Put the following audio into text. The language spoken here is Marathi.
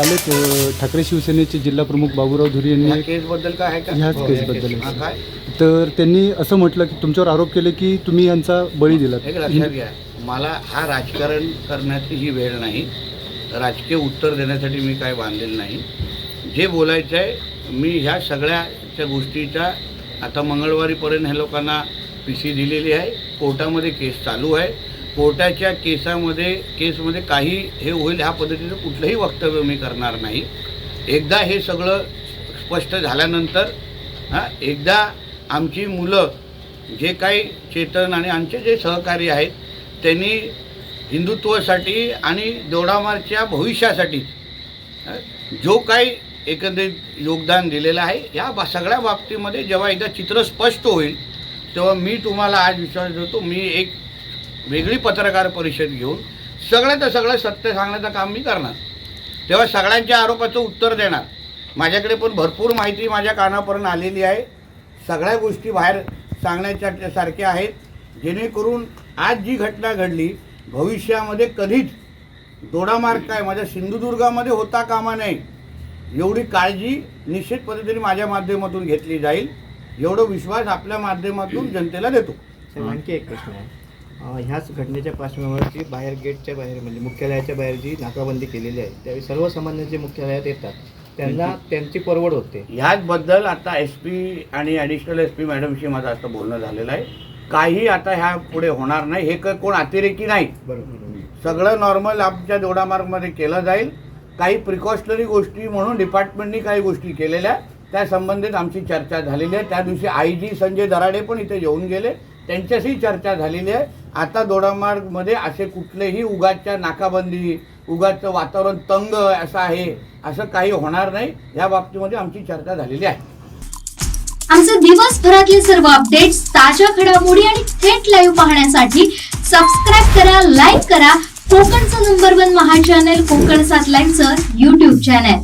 अ, ठाकरे शिवसेनेचे जिल्हा प्रमुख बाबूराव धुरी यांनी या केस बद्दल काय आहे का? ह्याच हो, केसबद्दल आहे. हा, काय? तर त्यांनी असं म्हटलं की तुमच्यावर आरोप केले की तुम्ही यांचा बळी दिलात. लक्षात घ्या. मला हा राजकारण करण्याची ही वेळ नाही. राजकीय उत्तर देण्यासाठी मी काय बांधलेलं नाही. जे बोलायचं आहे मी ह्या सगळ्याच्या गोष्टीच्या आता मंगळवारीपर्यंत ह्या लोकांना पी सी दिलेली आहे. कोर्टामध्ये केस चालू आहे. कोर्टाच्या केसामध्ये केसमध्ये काही हे होईल ह्या पद्धतीचं कुठलंही वक्तव्य मी करणार नाही. एकदा हे सगळं स्पष्ट झाल्यानंतर हां एकदा आमची मुलं जे काही चेतन आणि आमचे जे सहकारी आहेत त्यांनी हिंदुत्वासाठी आणि दोडामारच्या भविष्यासाठी जो काही एकंदरीत योगदान दिलेलं आहे या बा सगळ्या बाबतीमध्ये जेव्हा एकदा चित्र स्पष्ट होईल तेव्हा मी तुम्हाला आज विश्वास देतो मी एक वेगळी पत्रकार परिषद घेऊन सगळ्याचं सगळं सत्य सांगण्याचं काम मी करणार. तेव्हा सगळ्यांच्या आरोपाचं उत्तर देणार. माझ्याकडे पण भरपूर माहिती माझ्या कानापर्यंत आलेली आहे. सगळ्या गोष्टी बाहेर सांगण्याच्या सारख्या आहेत. जेणेकरून आज जी घटना घडली भविष्यामध्ये कधीच दोडामार काय? माझ्या सिंधुदुर्गामध्ये होता कामा नये. एवढी काळजी निश्चित पद्धतीने माझ्या माध्यमातून घेतली जाईल. एवढं विश्वास आपल्या माध्यमातून जनतेला देतो. आणखी एक प्रश्न आहे. ह्याच घटनेच्या पार्श्वभूमीवरती बाहेर गेटच्या बाहेर म्हणजे मुख्यालयाच्या बाहेर जी नाकाबंदी केलेली आहे त्यावेळी सर्वसामान्य जे मुख्यालयात येतात त्यांना त्यांची परवड होते. ह्याचबद्दल आता एस पी आणि ॲडिशनल एस पी मॅडमशी माझं आता बोलणं झालेलं आहे. काही आता ह्या पुढे होणार नाही हे क- कोण अतिरेकी नाही. बरोबर. सगळं नॉर्मल आमच्या दोडामार्गमध्ये केलं जाईल. काही प्रिकॉशनरी गोष्टी म्हणून डिपार्टमेंटनी काही गोष्टी केलेल्या त्या संबंधित आमची चर्चा झालेली आहे. त्या दिवशी आय जी संजय दराडे पण इथे येऊन गेले. त्यांच्याशी चर्चा झालेली आहे. आता दोडामार्गमध्ये असे कुठलेही उगाच्या नाकाबंदी उगाचं वातावरण तंग असं आहे असं काही होणार नाही या बाबतीमध्ये आमची चर्चा झालेली आहे. आमचे दिवसभरातले सर्व अपडेट्स ताज्या घडामोडी आणि थेट लाईव्ह पाहण्यासाठी सबस्क्राईब करा लाईक करा. कोकणचं नंबर वन महा चॅनल कोकण सात लाईनचं युट्यूब चॅनल